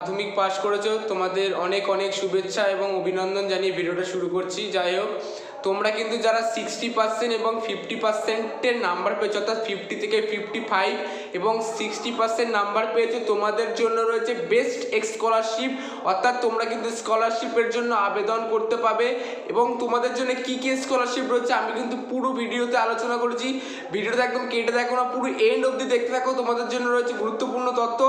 মাধ্যমিক পাশ করেছ, তোমাদের অনেক অনেক শুভেচ্ছা এবং অভিনন্দন জানিয়ে ভিডিওটা শুরু করছি। যাই হোক, তোমরা কিন্তু যারা সিক্সটি পার্সেন্ট এবং ফিফটি পার্সেন্টের নাম্বার পেয়েছ, অর্থাৎ ফিফটি থেকে ফিফটি ফাইভ এবং সিক্সটি পার্সেন্ট নাম্বার পেয়েছ, তোমাদের জন্য রয়েছে বেস্ট স্কলারশিপ অর্থাৎ তোমরা কিন্তু স্কলারশিপের জন্য আবেদন করতে পাবে এবং তোমাদের জন্য কী কী স্কলারশিপ রয়েছে, আমি কিন্তু পুরো ভিডিওতে আলোচনা করেছি। ভিডিওটা একদম কেটে দেখো না, পুরো এন্ড অবধি দেখতে থাকো, তোমাদের জন্য রয়েছে গুরুত্বপূর্ণ তথ্য।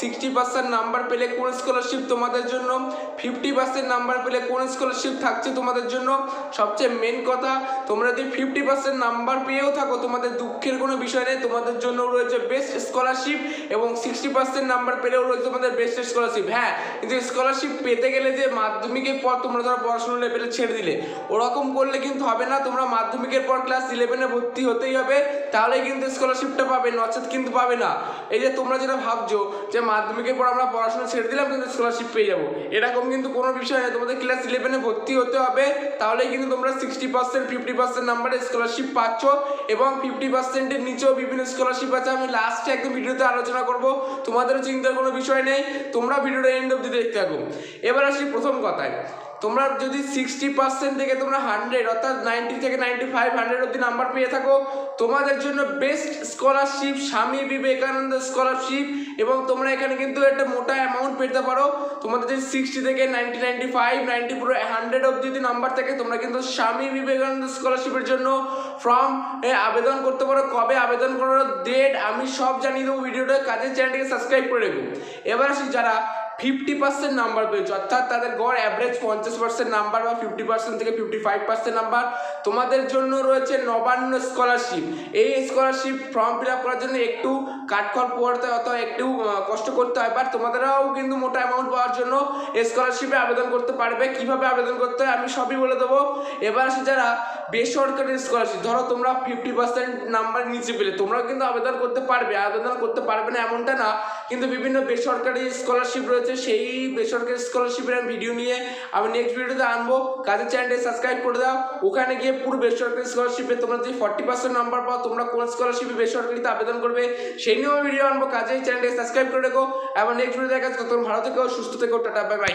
সিক্সটি পার্সেন্ট নাম্বার পেলে কোন স্কলারশিপ তোমাদের জন্য? ফিফটি পার্সেন্ট নাম্বার পেলে কোন স্কলারশিপ থাকছে তোমাদের জন্য? সবচেয়ে মেন কথা, তোমরা যদি ফিফটি পার্সেন্ট নাম্বার পেয়েও থাকো, তোমাদের দুঃখের কোনো বিষয় নেই, তোমাদের জন্য রয়েছে বেস্ট স্কলারশিপ এবং সিক্সটি পার্সেন্ট নাম্বার পেলেও রয়েছে তোমাদের বেস্ট স্কলারশিপ হ্যাঁ কিন্তু স্কলারশিপ পেতে গেলে যে মাধ্যমিকের পর তোমরা ধরো পড়াশোনা লেভেলে ছেড়ে দিলে, ওরকম করলে কিন্তু হবে না, তোমরা মাধ্যমিকের পর ক্লাস ইলেভেনে ভর্তি হতেই হবে, তাহলেই কিন্তু স্কলারশিপটা পাবে, নচেত কিন্তু পাবে না। এই যে তোমরা যেটা ভাবছ যে মাধ্যমিকের পর আমরা পড়াশোনা ছেড়ে দিলাম, কিন্তু স্কলারশিপ পেয়ে যাব। এরকম কিন্তু কোনো বিষয় নেই তোমাদের ক্লাস ইলেভেনে ভর্তি হতে হবে, তাহলেই কিন্তু তোমরা সিক্সটি পার্সেন্ট ফিফটি পার্সেন্ট নাম্বারে স্কলারশিপ পাচ্ছ এবং ফিফটি পার্সেন্টের নিচেও বিভিন্ন স্কলারশিপ আছে। আমি লাস্টে একদম ভিডিওতে আলোচনা করব, তোমাদেরও চিন্তার কোনো বিষয় নেই, তোমরা ভিডিওটা এন্ড অব্দি দেখতে থাকো। এবার আসি প্রথম কথায়। তোমরা যদি সিক্সটি পার্সেন্ট থেকে তোমরা হান্ড্রেড অর্থাৎ নাইনটি থেকে নাইনটি ফাইভ হান্ড্রেড অব্দি নাম্বার পেয়ে থাকো, তোমাদের জন্য best scholarship Swami Vivekananda scholarship এবং তোমরা এখানে কিন্তু একটা মোটা অ্যামাউন্ট পেতে পারো। তোমাদের যদি সিক্সটি থেকে নাইনটি নাইনটি ফাইভ নাইনটি পুরো হান্ড্রেড অব্দি যদি নাম্বার থাকে, তোমরা কিন্তু স্বামী বিবেকানন্দ স্কলারশিপের জন্য ফর্ম আবেদন করতে পারো। কবে আবেদন করার ডেট আমি সব জানিয়ে দেবো ভিডিওটা কাজের চ্যানেলটিকে সাবস্ক্রাইব করে রেখো। এবার আসি যারা ফিফটি পার্সেন্ট নাম্বার পেয়েছ। অর্থাৎ তাদের গড় অ্যাভারেজ পঞ্চাশ পার্সেন্ট নাম্বার বা ফিফটি পার্সেন্ট থেকে ফিফটি ফাইভ পার্সেন্ট নাম্বার তোমাদের জন্য রয়েছে নবান্ন স্কলারশিপ এই স্কলারশিপ ফর্ম ফিল আপ করার জন্য একটু কাঠখড় পড়তে অথবা একটু কষ্ট করতে হয়। বাট তোমাদেরও কিন্তু মোটা অ্যামাউন্ট পাওয়ার জন্য স্কলারশিপে আবেদন করতে পারবে। কীভাবে আবেদন করতে হয় আমি সবই বলে দেবো। এবার আসে যারা বেসরকারি স্কলারশিপ ধরো তোমরা ফিফটি পার্সেন্ট নাম্বার নিচে পেলে, তোমরাও কিন্তু আবেদন করতে পারবে। আবেদন করতে পারবে না এমনটা না কিন্তু বিভিন্ন বেসরকারি স্কলারশিপ রয়েছে, সেই বেসরকারি স্কলারশিপের আমি ভিডিও নিয়ে আমি নেক্সট ভিডিওতে আনব। কাজের চ্যানেলটি সাবস্ক্রাইব করে দাও। ওখানে গিয়ে পুরো বেসরকারি স্কলারশিপে তোমরা যদি ফর্টি পার্সেন্ট নাম্বার পাও, তোমরা কোন স্কলারশিপে বেসরকারিতে আবেদন করবে, সেই নিয়েও ভিডিও আনব। কাজেই চ্যানেলটি সাবস্ক্রাইব করে রেখো। এবং নেক্সট ভিডিও দেখা তখন ভালো থেকো, সুস্থ থেকো, টাটা বাই বাই